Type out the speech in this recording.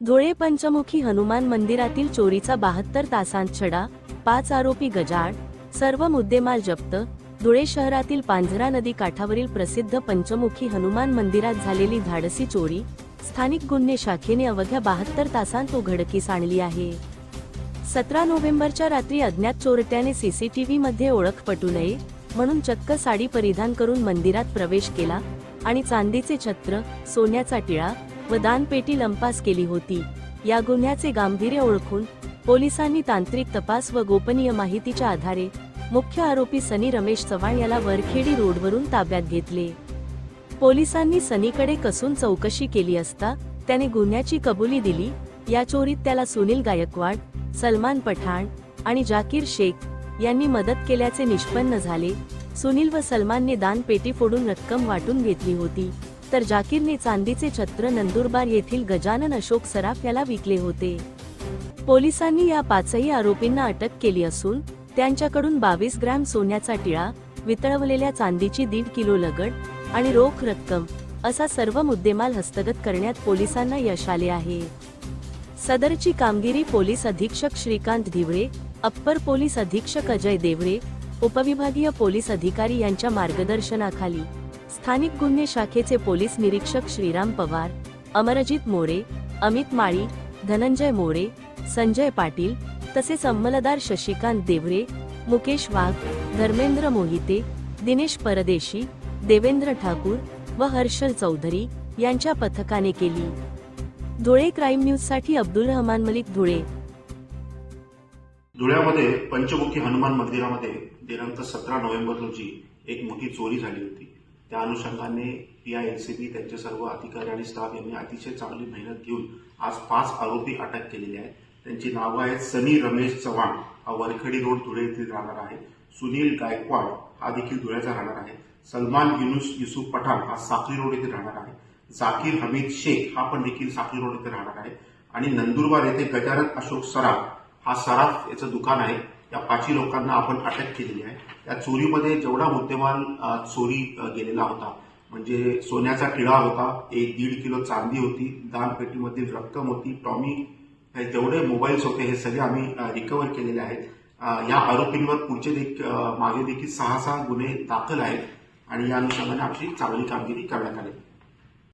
धुळे पंचमुखी हनुमान मंदिरातील चोरीचा बहात्तर तासांत छडा पाच आरोपी गजाड सर्व मुद्देमाल जप्त धुळे शहरातील पांझरा नदी काठावरील प्रसिद्ध पंचमुखी हनुमान मंदिरात झालेली धाडसी चोरी स्थानिक गुन्हे शाखेने अवघ्या बहात्तर तासांत उघडकीस आणली आहे. सतरा नोव्हेंबरच्या रात्री अज्ञात चोरट्याने सीसीटीव्ही मध्ये ओळख पटू नये म्हणून चक्क साडी परिधान करून मंदिरात प्रवेश केला आणि चांदीचे छत्र सोन्याचा टिळा व दानपेटी लंपास केली होती. या गुन्ह्याचे गांभीर्य ओळखून पोलिसांनी तांत्रिक तपास व गोपनीय माहितीच्या आधारे मुख्य आरोपी सनी रमेश चव्हाण याला वरखेडी रोडवरून ताब्यात घेतले. पोलिसांनी सनीकडे कसून चौकशी केली असता त्याने गुन्ह्याची कबुली दिली. या चोरीत त्याला सुनील गायकवाड सलमान पठाण आणि जाकीर शेख यांनी मदत केल्याचे निष्पन्न झाले. सुनील व सलमानने दानपेटी फोडून रक्कम वाटून घेतली होती. तर जाकीरने चांदीचे छत्र नंदुरबार येथील गजानन अशोक सराफ याला विकले होते. पोलिसांनी या पाचही आरोपींना अटक केली असून त्यांच्याकडून बावीस ग्रॅम सोन्याचा टिळा वितळवलेल्या चांदीची दीड किलो लगड आणि रोख रक्कम असा सर्व मुद्देमाल हस्तगत करण्यात पोलिसांना यश आले आहे. सदरची कामगिरी पोलीस अधीक्षक श्रीकांत धिवळे अप्पर पोलीस अधीक्षक अजय देवरे उपविभागीय पोलीस अधिकारी यांच्या मार्गदर्शनाखाली स्थानिक गुन्हे शाखेचे पोलीस निरीक्षक श्रीराम पवार अमरजित मोरे अमित माळी धनंजय मोरे संजय पाटील तसेच अंमलदार शशिकांत देवरे मुकेश वाघ धर्मेंद्र मोहिते दिनेश परदेशी देवेंद्र ठाकूर व हर्षल चौधरी यांच्या पथकाने केली. धुळे क्राईम न्यूजसाठी अब्दुल रहमान मलिक धुळे. धुळ्यामध्ये पंचमुखी हनुमान मंदिरामध्ये दिनांक सतरा नोव्हेंबर रोजी एक मोठी चोरी झाली होती. त्या अनुषंगाने पीआयएलसीबी त्यांचे सर्व अधिकारी आणि स्टाफ यांनी अतिशय चांगली मेहनत घेऊन आज पाच आरोपी अटक केलेले आहेत. त्यांची नावं आहेत सनी रमेश चव्हाण हा वरखडी रोड धुळे येथील राहणार आहे. सुनील गायकवाड हा देखील धुळ्याचा राहणार आहे. सलमान युनुस युसुफ पठाण हा साखरी रोड येथे राहणार आहे. जाकीर हमीद शेख हा पण देखील साखरी रोड येथे राहणार आहे. आणि नंदुरबार येथे गजानन अशोक सराफ हा सराफ याचं दुकान आहे. या पाचही लोकांना आपण अटक केलेली आहे. या चोरीमध्ये जेवढा मुद्देमाल चोरी गेलेला होता म्हणजे सोन्याचा टिळा होता एक दीड किलो चांदी होती दानपेटीमधील रक्कम होती टॉमी हे जेवढे मोबाईल्स होते हे सगळे आम्ही रिकवर केलेले आहेत. या आरोपींवर पुढचे देख मागे देखील सहा सहा गुन्हे दाखल आहेत आणि या अनुषंगाने आमची चांगली कामगिरी करण्यात आली.